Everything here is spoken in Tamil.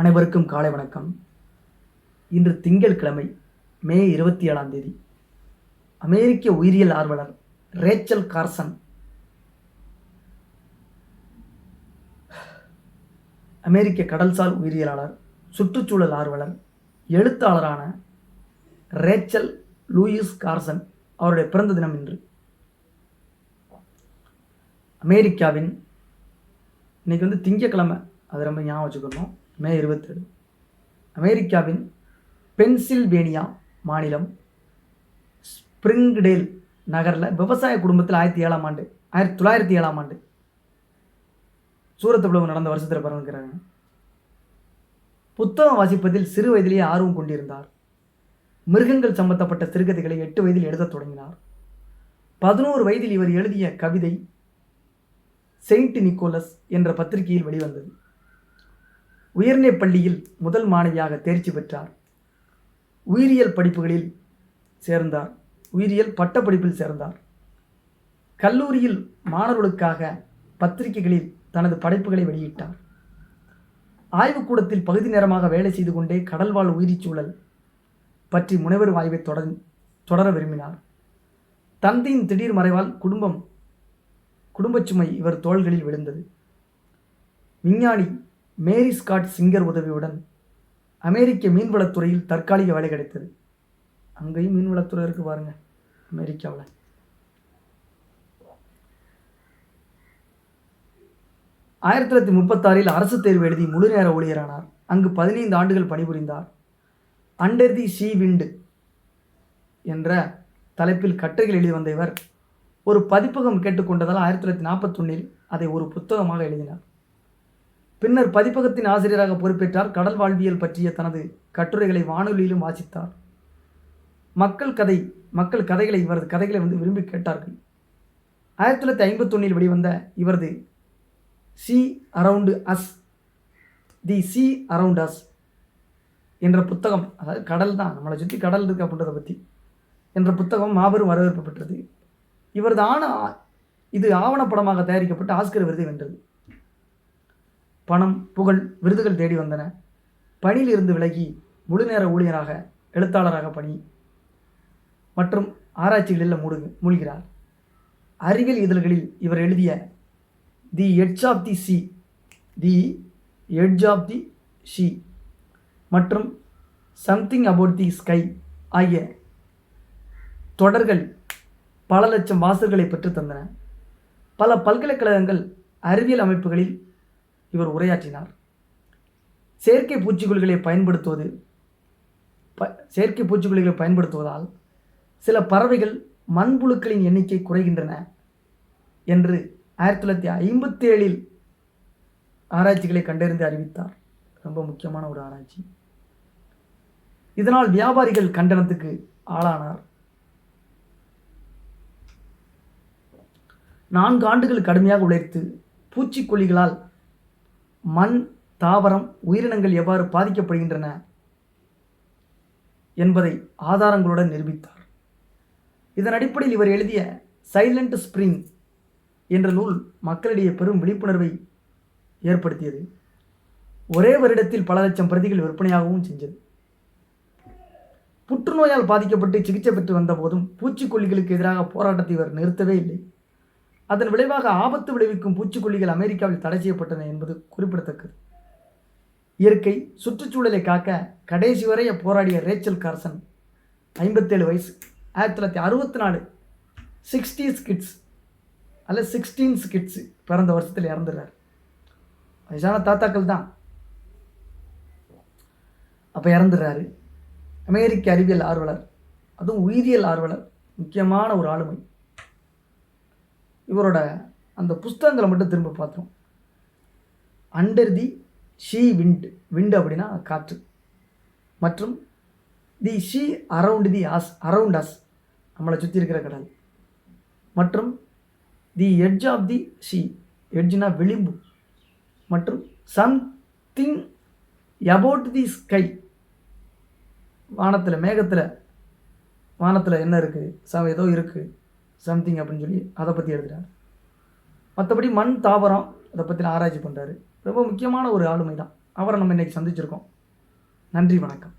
அனைவருக்கும் காலை வணக்கம். இன்று திங்கட்கிழமை மே இருபத்தி ஏழாம் தேதி அமெரிக்க உயிரியல் ஆர்வலர் ரேச்சல் கார்சன் அமெரிக்க கடல்சார் உயிரியலாளர் சுற்றுச்சூழல் ஆர்வலர் எழுத்தாளரான ரேச்சல் லூயிஸ் கார்சன் அவருடைய பிறந்த தினம் இன்று. அமெரிக்காவின் இன்னைக்கு வந்து திங்கக்கிழமை அது ரொம்ப ஞாபகம் வச்சுக்கணும். மே இருபத்தேழு. அமெரிக்காவின் பென்சில்வேனியா மாநிலம் ஸ்ப்ரிங்டேல் நகரில் விவசாய குடும்பத்தில் ஆயிரத்தி ஏழாம் ஆண்டு ஆயிரத்தி தொள்ளாயிரத்தி ஏழாம் ஆண்டு சூரத்தப்பிளவு நடந்த வருஷத்தில் பிறந்துக்கிறாங்க புத்தகம் வாசிப்பதில் சிறு வயதிலேயே ஆர்வம் கொண்டிருந்தார். மிருகங்கள் சம்பந்தப்பட்ட சிறுகதைகளை எட்டு வயதில் எழுதத் தொடங்கினார். பதினோரு வயதில் இவர் எழுதிய கவிதை செயின்ட் நிக்கோலஸ் என்ற பத்திரிகையில் வெளிவந்தது. உயர்நிலைப் பள்ளியில் முதல் மாணவியாக தேர்ச்சி பெற்றார். உயிரியல் படிப்புகளில் சேர்ந்தார். உயிரியல் பட்டப்படிப்பில் சேர்ந்தார். கல்லூரியில் மாணவர்களுக்காக பத்திரிகைகளில் தனது படைப்புகளை வெளியிட்டார். ஆய்வுக்கூடத்தில் பகுதி நேரமாக வேலை செய்து கொண்டே கடல்வாழ் உயிரிச் சூழல் பற்றி முனைவர் ஆய்வை தொடர் தொடர விரும்பினார். தந்தையின் திடீர் மறைவால் குடும்பம் குடும்பச் சுமை இவர் தோள்களில் விழுந்தது. விஞ்ஞானி மேரி ஸ்காட் சிங்கர் உதவியுடன் அமெரிக்க மீன்வளத்துறையில் தற்காலிக வேலை கிடைத்தது. அங்கேயும் மீன்வளத்துறை இருக்கு பாருங்க அமெரிக்காவில். ஆயிரத்தி தொள்ளாயிரத்தி முப்பத்தாறில் அரசு தேர்வு எழுதி முழு நேர ஊழியரானார். அங்கு பதினைந்து ஆண்டுகள் பணிபுரிந்தார். அண்டர் தி ஷீ விண்டு என்ற தலைப்பில் கட்டுரைகள் எழுதி வந்த இவர் ஒரு பதிப்பகம் கேட்டுக்கொண்டதால் ஆயிரத்தி தொள்ளாயிரத்தி நாற்பத்தொன்னில் அதை ஒரு புத்தகமாக எழுதினார். பின்னர் பதிப்பகத்தின் ஆசிரியராக பொறுப்பேற்றார் கடல் வாழ்வியல் பற்றிய தனது கட்டுரைகளை வானொலியிலும் வாசித்தார். மக்கள் கதை மக்கள் கதைகளை இவரது கதைகளை வந்து விரும்பி கேட்டார்கள். ஆயிரத்தி தொள்ளாயிரத்தி ஐம்பத்தொன்னில் வெளிவந்த இவரது sea around us the sea around us என்ற புத்தகம் அதாவது கடல் தான் நம்மளை சுற்றி கடல் இருக்கு அப்படின்றத பற்றி என்ற புத்தகம் மாபெரும் வரவேற்பு பெற்றது. இவரது ஆன இது ஆவணப்படமாக தயாரிக்கப்பட்டு ஆஸ்கர் விருதை வென்றது. பணம் புகழ் விருதுகள் தேடி வந்தன. பணியிலிருந்து விலகி முழு நேர ஊழியராக எழுத்தாளராக பணி மற்றும் ஆராய்ச்சிகளில் மூடு மூழ்கிறார். அறிவியல் இதழ்களில் இவர் எழுதிய the edge of the sea the edge of the sea மற்றும் சம்திங் அபவுட் தி ஸ்கை ஆகிய தொடர்கள் பல லட்சம் வாசல்களை பெற்றுத்தந்தன பல பல்கலைக்கழகங்கள் அறிவியல் அமைப்புகளில் இவர் உரையாற்றினார். செயற்கை பூச்சிக்கொல்லிகளை பயன்படுத்துவது ப செயற்கை பூச்சிக்கொல்லிகளை பயன்படுத்துவதால் சில பறவைகள் மண்புழுக்களின் எண்ணிக்கை குறைகின்றன என்று ஆயிரத்தி தொள்ளாயிரத்தி ஐம்பத்தேழில் ஆராய்ச்சிகளை கண்டறிந்து அறிவித்தார். ரொம்ப முக்கியமான ஒரு ஆராய்ச்சி. இதனால் வியாபாரிகள் கண்டனத்துக்கு ஆளானார். நான்கு ஆண்டுகள் கடுமையாக உழைத்து பூச்சிக்கொல்லிகளால் மண் தாவரம் உயிரினங்கள் எவ்வாறு பாதிக்கப்படுகின்றன என்பதை ஆதாரங்களுடன் நிரூபித்தார். இதன் அடிப்படையில் இவர் எழுதிய சைலண்ட் ஸ்ப்ரிங் என்ற நூல் மக்களிடையே பெரும் விழிப்புணர்வை ஏற்படுத்தியது. ஒரே வருடத்தில் பல லட்சம் பிரதிகள் விற்பனையாகவும் செஞ்சது. புற்றுநோயால் பாதிக்கப்பட்டு சிகிச்சை பெற்று வந்தபோதும் பூச்சிக்கொல்லிகளுக்கு எதிராக போராட்டத்தை இவர் நிறுத்தவே இல்லை. அதன் விளைவாக ஆபத்து விளைவிக்கும் பூச்சிக்கொல்லிகள் அமெரிக்காவில் தடை செய்யப்பட்டன என்பது குறிப்பிடத்தக்கது. இயற்கை சுற்றுச்சூழலை காக்க கடைசி வரை போராடிய ரேச்சல் கார்சன் ஐம்பத்தேழு வயசு ஆயிரத்தி தொள்ளாயிரத்தி அறுபத்தி நாலு சிக்ஸ்டீஸ் கிட்ஸ் அல்ல சிக்ஸ்டீன்ஸ் கிட்ஸ் பிறந்த வருஷத்தில் இறந்துடுறார். வயசான தாத்தாக்கள் தான். அப்போ இறந்துடுறாரு. அமெரிக்க அறிவியல் ஆர்வலர் அதுவும் உயிரியல் ஆர்வலர் முக்கியமான ஒரு ஆளுமை. இவரோட அந்த புஸ்தகங்களை மட்டும் திரும்ப பார்த்தோம் under the sea wind wind அப்படின்னா காற்று. மற்றும் the sea around the us around us நம்மளை சுற்றி இருக்கிற கடல். மற்றும் the edge of the sea எட்ஜ்னா விளிம்பு. மற்றும் சம்திங் அபவுட் தி ஸ்கை வானத்தில் மேகத்தில் வானத்தில் என்ன இருக்குது ச ஏதோ இருக்குது சம்திங் அப்படின்னு சொல்லி அதை பற்றி எழுதுகிறார் மற்றபடி மண் தாவரம் அதை பற்றின ஆராய்ச்சி பண்ணுறாரு ரொம்ப முக்கியமான ஒரு ஆளுமை தான் அவரை நம்ம இன்னைக்கு சந்திச்சிருக்கோம். நன்றி வணக்கம்.